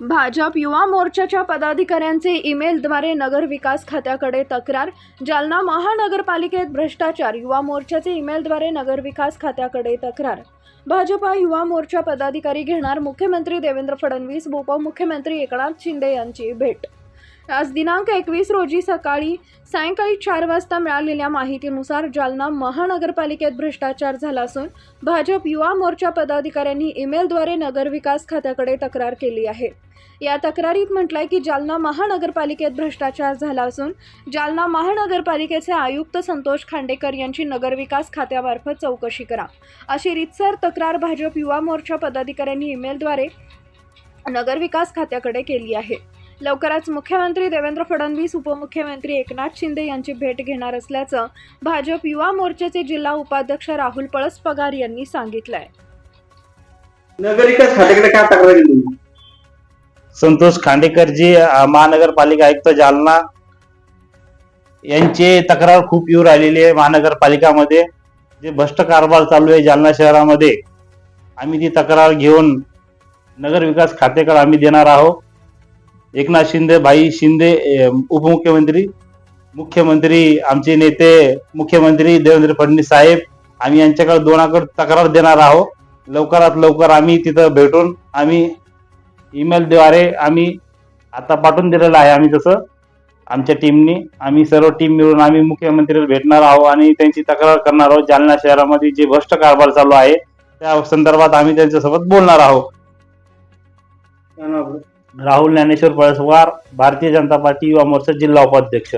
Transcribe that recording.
भाजप युवा मोर्चाच्या पदाधिकाऱ्यांचे ईमेलद्वारे नगर विकास खात्याकडे तक्रार जालना महानगरपालिकेत भ्रष्टाचार युवा मोर्चाचे ईमेलद्वारे नगर विकास खात्याकडे तक्रार. भाजपा युवा मोर्चा पदाधिकारी घेणार मुख्यमंत्री देवेंद्र फडणवीस उपमुख्यमंत्री एकनाथ शिंदे यांची भेट आज दिनांक एकवीस रोजी सकाळी सायंकाळी चार वाजता मिळालेल्या माहितीनुसार जालना महानगरपालिकेत भ्रष्टाचार झाला असून भाजप युवा मोर्चा पदाधिकाऱ्यांनी ईमेलद्वारे नगरविकास खात्याकडे तक्रार केली आहे. या तक्रारीत म्हटलंय की जालना महानगरपालिकेत भ्रष्टाचार झाला असून जालना महानगरपालिकेचे आयुक्त संतोष खांडेकर यांची नगरविकास खात्यामार्फत चौकशी करा. अशी रितसर तक्रार भाजप युवा मोर्चा पदाधिकाऱ्यांनी ईमेलद्वारे नगरविकास खात्याकडे केली आहे. लवकरच मुख्यमंत्री देवेंद्र फडणवीस उपमुख्यमंत्री एकनाथ शिंदे यांची भेट घेणार असल्याचं भाजप युवा मोर्चाचे जिल्हा उपाध्यक्ष राहुल पळस पगार यांनी सांगितलंय. नगरविकास खात्याकडे काय तक्रार केली तुम्ही? संतोष खांडेकरजी महानगरपालिका आयुक्त जालना यांची तक्रार खूप येऊ राहिलेली आहे महानगरपालिकामध्ये. जे भ्रष्ट कारभार चालू आहे जालना शहरामध्ये आम्ही ती तक्रार घेऊन नगर विकास खात्याकडे आम्ही देणार आहोत. एकनाथ शिंदे भाई शिंदे उपमुख्यमंत्री मुख्यमंत्री आमचे नेते मुख्यमंत्री देवेंद्र फडणवीस साहेब आम्ही यांच्याकडे दोनाकडे तक्रार देणार आहोत. लवकरात लवकर आम्ही तिथं भेटून आम्ही ईमेलद्वारे आम्ही आता पाठवून दिलेलं आहे आम्ही तसं. आमच्या टीमनी आम्ही सर्व टीम मिळून आम्ही मुख्यमंत्र्याला भेटणार आहोत आणि त्यांची तक्रार करणार आहोत. जालना शहरामध्ये जे भ्रष्ट कारभार चालू आहे त्या संदर्भात आम्ही त्यांच्यासोबत बोलणार आहोत. राहुल ज्ञानेश्वर पळसवार भारतीय जनता पार्टी युवा मोर्चा जिल्हा उपाध्यक्ष.